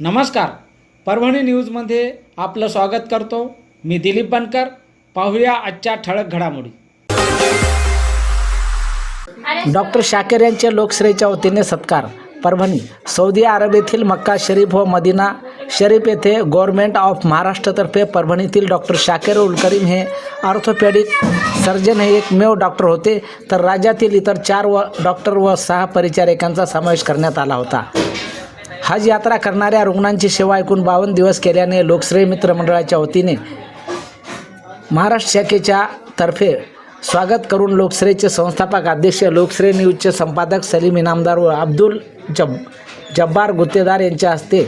नमस्कार. परभणी न्यूजमध्ये आपलं स्वागत करतो. मी दिलीप बनकर. पाहूया आजच्या ठळक घडामोडी. डॉक्टर शाकेर यांच्या लोकश्रेच्या वतीने सत्कार. परभणी सौदी अरब येथील मक्का शरीफ व मदिना शरीफ येथे गव्हर्नमेंट ऑफ महाराष्ट्रतर्फे परभणीतील डॉक्टर शाकेर उल करीम हे ऑर्थोपॅडिक सर्जन हे एकमेव डॉक्टर होते. तर राज्यातील इतर चार व डॉक्टर व सहा परिचारिकांचा समावेश करण्यात आला होता. हज यात्रा करणाऱ्या रुग्णांची सेवा ऐकून बावन्न दिवस केल्याने लोकश्रेय मित्र मंडळाच्या वतीने महाराष्ट्र शाखेच्या तर्फे स्वागत करून लोकश्रेयचे संस्थापक अध्यक्ष लोकश्रेय न्यूजचे संपादक सलीम इनामदार व अब्दुल जब जब्बार गुत्तेदार यांच्या हस्ते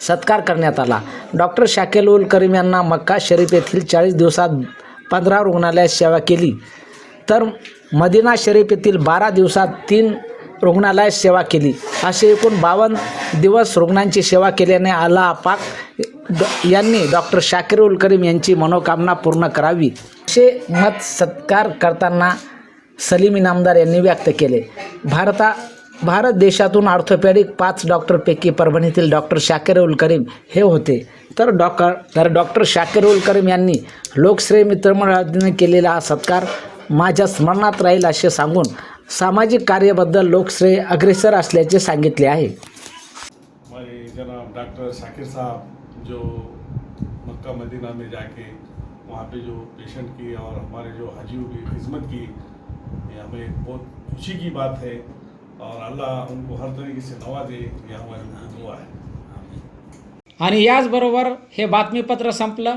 सत्कार करण्यात आला. डॉक्टर शाकेल उल करीम यांना मक्का शरीफ येथील चाळीस दिवसात पंधरा रुग्णालयात सेवा केली. तर मदिना शरीफ येथील बारा दिवसात तीन रुग्णालयात सेवा केली. असे एकूण बावन्न दिवस रुग्णांची सेवा केल्याने आला पाक यांनी डॉक्टर शाकीर उल करीम यांची मनोकामना पूर्ण करावी. असे मत सत्कार करताना सलीम इनामदार यांनी व्यक्त केले. भारता भारत देशातून ऑर्थोपॅडिक पाच डॉक्टरपैकी परभणीतील डॉक्टर शाकीर उल करीम हे होते. तर डॉक्टर तर डॉक्टर शाकीर उल करीम यांनी लोकश्रेय मित्रमंडळाने केलेला हा सत्कार माझ्या स्मरणात राहील असे सांगून सामाजिक कार्याबद्दल लोकश्रेय अग्रेसर असल्याचे सांगितले आहे. हमारे जनाब डॉक्टर शाकिर साहब जो मक्का मदीना में जाके वहाँ पे जो पेशेंट की और हमारे जो हाजियों की खिदमत की ये हमें बहुत खुशी की बात है और अल्लाह उनको हर तरीके से नवाजे ये हमारी दुआ है। आणि याचबरोबर हे बातमीपत्र संपलं.